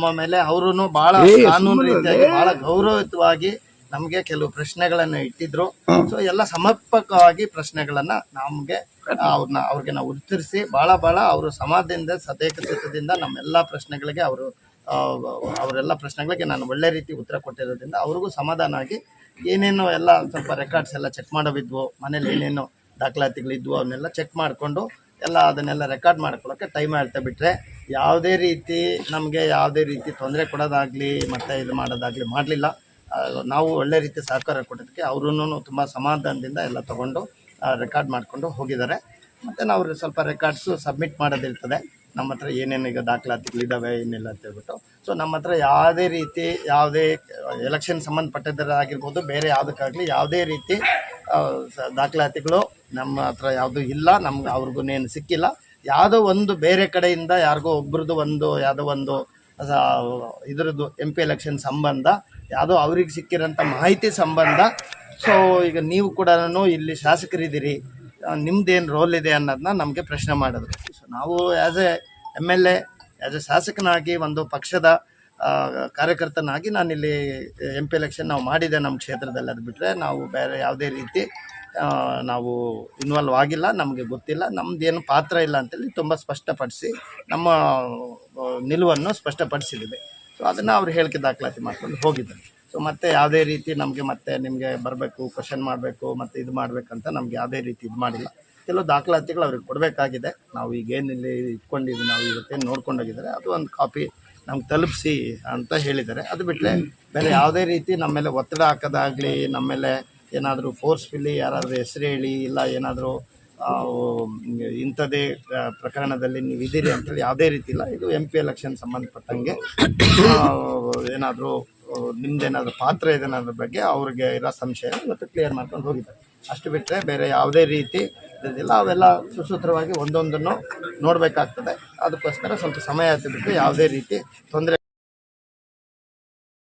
ನಮ್ಮ ಮೇಲೆ ಅವರು ಬಹಳ ಕಾನೂನು ರೀತಿಯಾಗಿ ಬಹಳ ಗೌರವಯುತವಾಗಿ ನಮ್ಗೆ ಕೆಲವು ಪ್ರಶ್ನೆಗಳನ್ನ ಇಟ್ಟಿದ್ರು. ಸೊ ಎಲ್ಲ ಸಮರ್ಪಕವಾಗಿ ಪ್ರಶ್ನೆಗಳನ್ನ ನಮ್ಗೆ ಅವ್ರನ್ನ ಅವ್ರಿಗೆ ನಾವು ಉತ್ತರಿಸಿ ಬಹಳ ಬಹಳ ಅವರು ಸಮಾಧಾನದಿಂದ ಸತೇಕಚಿತ್ತದಿಂದ ನಮ್ಮೆಲ್ಲ ಪ್ರಶ್ನೆಗಳಿಗೆ ಅವರು ಅವರೆಲ್ಲ ಪ್ರಶ್ನೆಗಳಿಗೆ ನಾನು ಒಳ್ಳೆ ರೀತಿ ಉತ್ತರ ಕೊಟ್ಟಿರೋದ್ರಿಂದ ಅವ್ರಿಗೂ ಸಮಾಧಾನ ಆಗಿ ಏನೇನು ಎಲ್ಲ ಸ್ವಲ್ಪ ರೆಕಾರ್ಡ್ಸ್ ಎಲ್ಲ ಚೆಕ್ ಮಾಡೋವಿದ್ವು. ಮನೇಲಿ ಏನೇನು ದಾಖಲಾತಿಗಳಿದ್ವು ಅವನ್ನೆಲ್ಲ ಚೆಕ್ ಮಾಡಿಕೊಂಡು ಎಲ್ಲ ಅದನ್ನೆಲ್ಲ ರೆಕಾರ್ಡ್ ಮಾಡ್ಕೊಳ್ಳೋಕೆ ಟೈಮ್ ಹೇಳ್ತಾ ಬಿಟ್ರೆ ಯಾವುದೇ ರೀತಿ ನಮಗೆ ಯಾವುದೇ ರೀತಿ ತೊಂದರೆ ಕೊಡೋದಾಗಲಿ ಮತ್ತು ಇದು ಮಾಡೋದಾಗಲಿ ಮಾಡಲಿಲ್ಲ. ನಾವು ಒಳ್ಳೆ ರೀತಿ ಸಹಕಾರ ಕೊಡೋದಕ್ಕೆ ಅವ್ರೂ ತುಂಬ ಸಮಾಧಾನದಿಂದ ಎಲ್ಲ ತಗೊಂಡು ರೆಕಾರ್ಡ್ ಮಾಡಿಕೊಂಡು ಹೋಗಿದ್ದಾರೆ. ಮತ್ತು ನಾವು ಸ್ವಲ್ಪ ರೆಕಾರ್ಡ್ಸು ಸಬ್ಮಿಟ್ ಮಾಡೋದಿರ್ತದೆ. ನಮ್ಮ ಹತ್ರ ಏನೇನು ಈಗ ದಾಖಲಾತಿಗಳಿದ್ದಾವೆ ಏನಿಲ್ಲ ಅಂತ ಹೇಳ್ಬಿಟ್ಟು. ಸೊ ನಮ್ಮ ಹತ್ರ ಯಾವುದೇ ರೀತಿ ಯಾವುದೇ ಎಲೆಕ್ಷನ್ ಸಂಬಂಧಪಟ್ಟದ್ದಾಗಿರ್ಬೋದು ಬೇರೆ ಯಾವುದಕ್ಕಾಗಲಿ ಯಾವುದೇ ರೀತಿ ದಾಖಲಾತಿಗಳು ನಮ್ಮ ಹತ್ರ ಯಾವುದೂ ಇಲ್ಲ, ನಮ್ಗೆ ಅವ್ರಿಗೂ ಸಿಕ್ಕಿಲ್ಲ. ಯಾವುದೋ ಒಂದು ಬೇರೆ ಕಡೆಯಿಂದ ಯಾರಿಗೋ ಒಬ್ರದ್ದು ಒಂದು, ಯಾವುದೋ ಒಂದು ಇದ್ರದ್ದು ಎಂ ಪಿ ಎಲೆಕ್ಷನ್ ಸಂಬಂಧ, ಯಾವುದೋ ಅವ್ರಿಗೆ ಸಿಕ್ಕಿರೋಂಥ ಮಾಹಿತಿ ಸಂಬಂಧ. ಸೊ ಈಗ ನೀವು ಕೂಡ ಇಲ್ಲಿ ಶಾಸಕರಿದ್ದೀರಿ. ನಿಮ್ದೇನು ರೋಲ್ ಇದೆ ಅನ್ನೋದನ್ನ ನಮಗೆ ಪ್ರಶ್ನೆ ಮಾಡಿದ್ರು. ಸೊ ನಾವು as A M L A as A ಶಾಸಕನಾಗಿ ಒಂದು ಪಕ್ಷದ ಕಾರ್ಯಕರ್ತನಾಗಿ ನಾನಿಲ್ಲಿ ಎಂ ಪಿ ಎಲೆಕ್ಷನ್ ನಾವು ಮಾಡಿದೆ ನಮ್ಮ ಕ್ಷೇತ್ರದಲ್ಲಿ. ಅದು ಬಿಟ್ಟರೆ ನಾವು ಬೇರೆ ಯಾವುದೇ ರೀತಿ ನಾವು ಇನ್ವಾಲ್ವ್ ಆಗಿಲ್ಲ, ನಮಗೆ ಗೊತ್ತಿಲ್ಲ ನಮ್ಮದೇನು ಪಾತ್ರ ಇಲ್ಲ ಅಂತೇಳಿ ತುಂಬ ಸ್ಪಷ್ಟಪಡಿಸಿ, ನಮ್ಮ ನಿಲುವನ್ನು ಸ್ಪಷ್ಟಪಡಿಸಿದ್ದೀವಿ ಸೊ ಅದನ್ನು ಅವ್ರು ಹೇಳಿಕೆ ದಾಖಲಾತಿ ಮಾಡ್ಕೊಂಡು ಹೋಗಿದ್ದಾರೆ. ಸೊ ಮತ್ತೆ ಯಾವುದೇ ರೀತಿ ನಮಗೆ ಮತ್ತೆ ನಿಮಗೆ ಬರಬೇಕು ಕ್ವಶನ್ ಮಾಡಬೇಕು, ಮತ್ತು ಇದು ಮಾಡಬೇಕಂತ ನಮಗೆ ಯಾವುದೇ ರೀತಿ ಇದು ಮಾಡಿಲ್ಲ. ಕೆಲವು ದಾಖಲಾತಿಗಳು ಅವ್ರಿಗೆ ಕೊಡಬೇಕಾಗಿದೆ. ನಾವು ಈಗ ಇಲ್ಲಿ ಇಟ್ಕೊಂಡಿದ್ದೀವಿ ನಾವು ಇವತ್ತೇನು ನೋಡ್ಕೊಂಡೋಗಿದ್ದಾರೆ ಅದು ಒಂದು ಕಾಪಿ ನಮ್ಗೆ ತಲುಪಿಸಿ ಅಂತ ಹೇಳಿದ್ದಾರೆ. ಅದು ಬಿಟ್ಟರೆ ಬೇರೆ ಯಾವುದೇ ರೀತಿ ನಮ್ಮ ಮೇಲೆ ಒತ್ತಡ ಹಾಕೋದಾಗಲಿ, ನಮ್ಮ ಮೇಲೆ ಏನಾದರೂ ಫೋರ್ಸ್ಫುಲ್ಲಿ ಯಾರಾದರೂ ಹೆಸರು ಹೇಳಿ ಇಲ್ಲ ಏನಾದರೂ ಇಂಥದ್ದೇ ಪ್ರಕರಣದಲ್ಲಿ ನೀವು ಇದ್ದೀರಿ ಅಂತೇಳಿ ಯಾವುದೇ ರೀತಿ ಇಲ್ಲ. ಇದು ಎಂ ಪಿ ಎಲೆಕ್ಷನ್ ಸಂಬಂಧಪಟ್ಟಂಗೆ ಏನಾದರೂ ನಿಮ್ದೇನಾದರೂ ಪಾತ್ರ ಇದೆ ಅನ್ನೋದ್ರ ಬಗ್ಗೆ ಅವ್ರಿಗೆ ಇರೋ ಸಂಶಯ ಇವತ್ತು ಕ್ಲಿಯರ್ ಮಾಡ್ಕೊಂಡು ಹೋಗಿದ್ದಾರೆ. ಅಷ್ಟು ಬಿಟ್ಟರೆ ಬೇರೆ ಯಾವುದೇ ರೀತಿ ಇದಿಲ್ಲ ಅವೆಲ್ಲ ಸುಸೂತ್ರವಾಗಿ ಒಂದೊಂದನ್ನು ನೋಡಬೇಕಾಗ್ತದೆ. ಅದಕ್ಕೋಸ್ಕರ ಸ್ವಲ್ಪ ಸಮಯ ಬಿಟ್ಟು ಯಾವುದೇ ರೀತಿ ತೊಂದರೆ